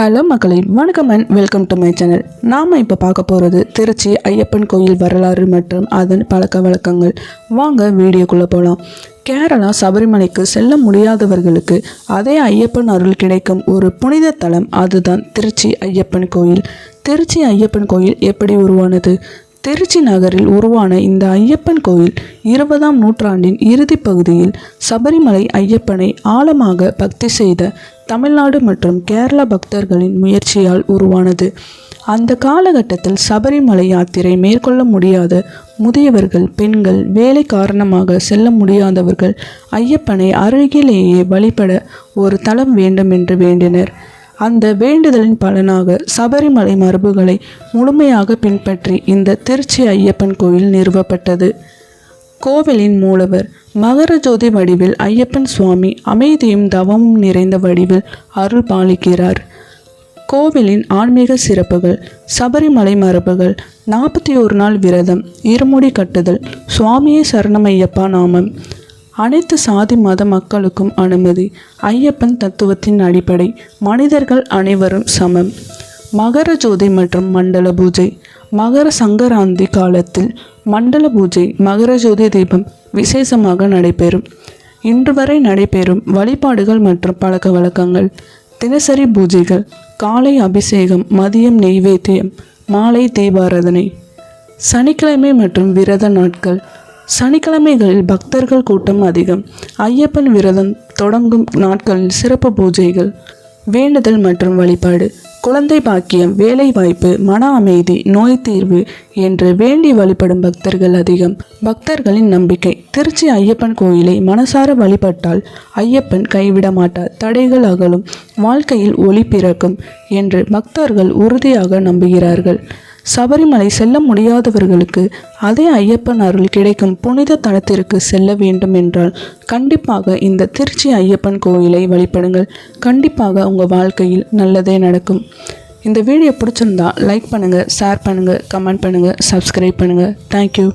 Hello மக்களே வணக்கம் and welcome to my channel நாம் இப்போ பார்க்க போகிறது திருச்சி ஐயப்பன் கோயில் வரலாறு மற்றும் அதன் பழக்க வழக்கங்கள். வாங்க வீடியோக்குள்ளே போகலாம் கேரளா சபரிமலைக்கு செல்ல முடியாதவர்களுக்கு அதே ஐயப்பன் அருள் கிடைக்கும் ஒரு புனித தலம் அதுதான் திருச்சி ஐயப்பன் கோயில். திருச்சி ஐயப்பன் கோயில் எப்படி உருவானது? திருச்சி நகரில் உருவான இந்த ஐயப்பன் கோயில் இருபதாம் நூற்றாண்டின் இறுதி பகுதியில் சபரிமலை ஐயப்பனை ஆழமாக பக்தி செய்த தமிழ்நாடு மற்றும் கேரள பக்தர்களின் முயற்சியால் உருவானது. அந்த காலகட்டத்தில் சபரிமலை யாத்திரை மேற்கொள்ள முடியாத முதியவர்கள் பெண்கள் வேலை காரணமாக செல்ல முடியாதவர்கள் ஐயப்பனை அருகிலேயே வழிபட ஒரு தளம் வேண்டும் என்று வேண்டினர். அந்த வேண்டுதலின் பலனாக சபரிமலை மரபுகளை முழுமையாக பின்பற்றி இந்த திருச்சி ஐயப்பன் கோயில் நிறுவப்பட்டது. கோவிலின் மூலவர் மகர ஜோதி வடிவில் ஐயப்பன் சுவாமி அமைதியும் தவமும் நிறைந்த வடிவில் அருள் பாலிக்கிறார். கோவிலின் ஆன்மீக சிறப்புகள் சபரிமலை மரபுகள் நாற்பத்தி ஒரு நாள் விரதம் இருமுடி கட்டுதல் சுவாமியே சரணமையப்பா நாமம் அனைத்து சாதி மத மக்களுக்கும் அனுமதி. ஐயப்பன் தத்துவத்தின் அடிப்படை. மனிதர்கள் அனைவரும் சமம். மகர ஜோதி மற்றும் மண்டல பூஜை. மகர சங்கராந்தி காலத்தில் மண்டல பூஜை மகர ஜோதி தீபம் விசேஷமாக நடைபெறும். இன்று வரை நடைபெறும் வழிபாடுகள் மற்றும் பழக்க வழக்கங்கள். தினசரி பூஜைகள் காலை அபிஷேகம் மதியம் நெய்வேத்தியம் மாலை தீபாராதனை. சனிக்கிழமை மற்றும் விரத நாட்கள் சனிக்கிழமைகளில் பக்தர்கள் கூட்டம் அதிகம். ஐயப்பன் விரதம் தொடங்கும் நாட்களில் சிறப்பு பூஜைகள் வேண்டுதல் மற்றும் வழிபாடு குழந்தை பாக்கியம் வேலை வாய்ப்பு மன அமைதி நோய் தீர்வு என்று வேண்டி வழிபடும் பக்தர்கள் அதிகம். பக்தர்களின் நம்பிக்கை திருச்சி ஐயப்பன் கோயிலை மனசார வழிபட்டால் ஐயப்பன் கைவிட மாட்டார். தடைகள் அகலும் வாழ்க்கையில் ஒளி பிறக்கும் என்று பக்தர்கள் உறுதியாக நம்புகிறார்கள். சபரிமலை செல்ல முடியாதவர்களுக்கு அதே ஐயப்பன் அருள் கிடைக்கும் புனித தலத்திற்கு செல்ல வேண்டும் என்றால் கண்டிப்பாக இந்த திருச்சி ஐயப்பன் கோயிலை வழிபடுங்கள். கண்டிப்பாக உங்கள் வாழ்க்கையில் நல்லதே நடக்கும். இந்த வீடியோ பிடிச்சிருந்தா லைக் பண்ணுங்கள் ஷேர் பண்ணுங்கள் கமெண்ட் பண்ணுங்கள் சப்ஸ்கிரைப் பண்ணுங்கள் தேங்க்யூ